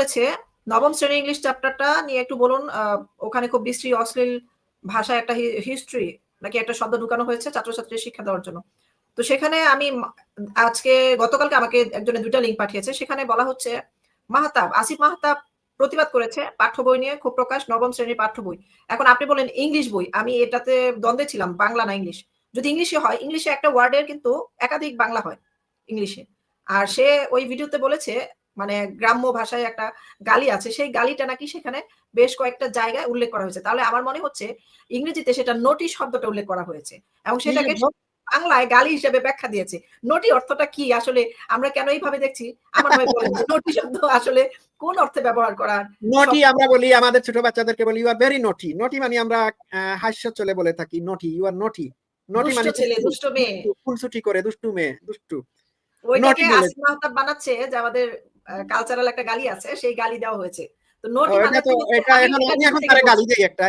বলেছে নবম শ্রেণি ইংলিশ চ্যাপ্টারটা নিয়ে একটু বলুন ওখানে খুব বিশ্রী, অশ্লীল ভাষায় একটা হিস্ট্রি নাকি একটা শব্দ ঢুকানো হয়েছে ছাত্রছাত্রীর শিক্ষা দেওয়ার জন্য। তো সেখানে আমি আজকে গতকালকে আমাকে একজনের দুইটা লিঙ্ক পাঠিয়েছে। সেখানে বলা হচ্ছে, মাহতাব, আসিফ মাহতাব প্রতিবাদ করেছে পাঠ্য বই নিয়ে, খুব প্রকাশ, নবম শ্রেণির পাঠ্য বই। এখন আপনি বলেন ইংলিশ বই, আমি এটাতে দ্বন্দ্বে ছিলাম, বাংলা না ইংলিশ যদি ইংলিশে হয় ইংলিশে একটা ওয়ার্ডের কিন্তু একাধিক বাংলা হয় ইংলিশে আর সে ওই ভিডিওতে বলেছে মানে গ্রাম্য ভাষায় একটা গালি আছে সেই গালিটা নাকি সেখানে বেশ কয়েকটা জায়গায় উল্লেখ করা হয়েছে। তাহলে আমার মনে হচ্ছে ইংরেজিতে সেটা নোটি শব্দটা উল্লেখ করা হয়েছে এবং সেটাকে বাংলায় গালি হিসেবে ব্যাখ্যা দিয়েছে। নোটি অর্থটা কি? আসলে আমরা কেন এইভাবে দেখছি? আমার ভাই বলেন নোটি শব্দ আসলে কোন অর্থে ব্যবহার করার নটি আমরা বলি আমাদের ছোট বাচ্চাদেরকে বলি ইউ আর ভেরি নটি নটি মানে আমরা হাস্য চলে বলে থাকি। নটি ইউ আর নটি নটি মানে ছেলে দুষ্টু মেয়ে। ফুলছুটি করে দুষ্টু মেয়ে দুষ্টু। ওইটাকে বলে। আসিফ মাহতাব বানাচ্ছে যে আমাদের কালচারাল একটা গালি আছে সেই গালি দেওয়া হয়েছে। তো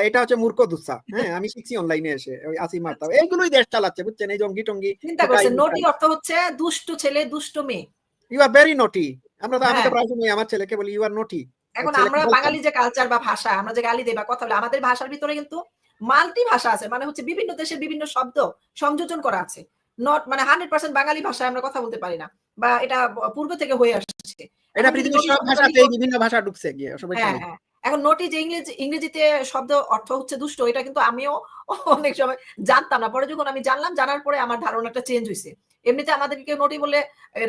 এটা হচ্ছে এটা মূর্খ দুসা হ্যাঁ? আমি শিখছি অনলাইনে এসে ওই আসিম মারতাম এইগুলোই দেশ চালাচ্ছে বুঝছেন? এই জঙ্গি টঙ্গি চিন্তা করছেন নোটি অর্থ হচ্ছে দুষ্ট ছেলে দুষ্ট মেয়ে। ইউ আর ভেরি নটি আমরা তো আমি তো হ্যাঁ। প্রায় সময় আমার ছেলেকে বলি ইউ আর নটি এখন আমরা বাঙালি যে কালচার বা ভাষা আমরা যে গালি দেই বা কথা বলি আমাদের ভাষার ভিতরে কিন্তু মাল্টি ভাষা আছে মানে হচ্ছে বিভিন্ন দেশের বিভিন্ন শব্দ সংযোজন করা আছে। নট মানে হান্ড্রেড পার্সেন্ট বাঙালি ভাষায় আমরা কথা বলতে পারি না বা এটা পূর্ব থেকে হয়ে আসছে। এটা পৃথিবীর সব ভাষাতেই বিভিন্ন ভাষা ঢুকছে গিয়ে সবাই হ্যাঁ হ্যাঁ এখন নোটি যে ইংরেজি ইংরেজিতে শব্দ অর্থ হচ্ছে দুষ্ট এটা কিন্তু আমিও অনেক সময় জানতাম না। পরে যখন আমি জানলাম জানার পরে আমার ধারণাটা চেঞ্জ হয়েছে এমনিতে আমাদেরকে কেউ নোটি বলে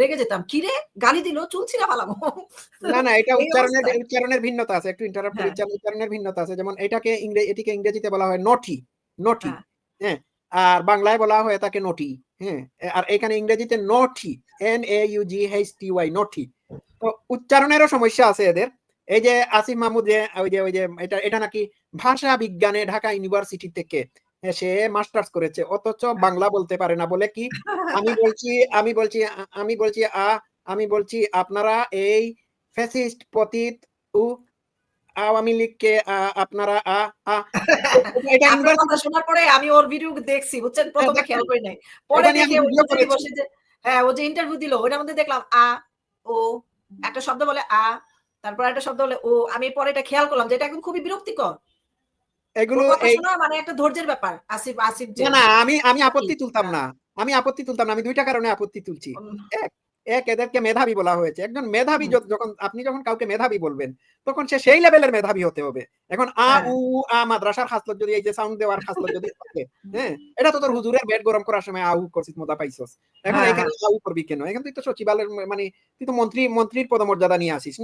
রেগে যেতাম। কিরে গালি দিল? চুল ছিঁড়া ফালাবো না না এটা উচ্চারণের। উচ্চারণের ভিন্নতা আছে একটু ইন্টারাপ্ট হ্যাঁ। উচ্চারণের ভিন্নতা আছে। যেমন এটাকে ইংরেজি এটিকে ইংরেজিতে বলা হয় নটি নটি হ্যাঁ। আর বাংলায় বলা হয় তাকে নটি হ্যাঁ আর এখানে ইংরেজিতে naughty N A U G H T Y naughty উচ্চারণেরও সমস্যা আছে এদের। এই যে আসিফ মাহমুদ যে ওই যে ওই যে এটা এটা নাকি ভাষা বিজ্ঞানে ঢাকা ইউনিভার্সিটি থেকে হ্যাঁ, সে মাস্টার্স করেছে অথচ বাংলা বলতে পারে না বলে কি? আমি বলছি আমি বলছি আমি বলছি আ আমি বলছি আপনারা এই ফ্যাসিস্ট পতিত ও আওয়ামী লীগকে আপনারা আ আ এটা ইউনিভার্সিটি শোনার পরে আমি ওর ভিডিও দেখছি বুঝছেন? প্রথমে খেয়াল করি নাই। পরে দেখে করেছি। বসে যে হ্যাঁ ও যে ইন্টারভিউ দিল ওটার মধ্যে দেখলাম আ ও একটা শব্দ বলে আ তারপর একটা শব্দ বলে ও। আমি পরে এটা খেয়াল করলাম যে এটা এখন খুবই বিরক্তিকর। এগুলো মানে একটা ধৈর্যের ব্যাপার আসিফ আসিফ না আমি আমি আপত্তি তুলতাম না। আমি আপত্তি তুলতাম না আমি দুইটা কারণে আপত্তি তুলছি। উম, এক এদেরকে মেধাবী বলা হয়েছে। একজন মেধাবী যখন আপনি যখন কাউকে মেধাবী বলবেন তখন সে সেই লেভেলের মেধাবী হতে হবে। এখন আ হ্যাঁ। উ আ মাদ্রাসার হাসলত যদি এই যে সাউন্ড দেওয়ার হাসলত যদি থাকে হ্যাঁ এটা তো তোর হুজুরের বেড গরম করার সময় আউ করছিস মোদা পাইছস। এখন হ্যাঁ, এখানে আউ করবি কেন? এখন তুই তো সচিবালয়ের মানে তুই তো মন্ত্রী মন্ত্রীর পদমর্যাদা নিয়ে আসিস।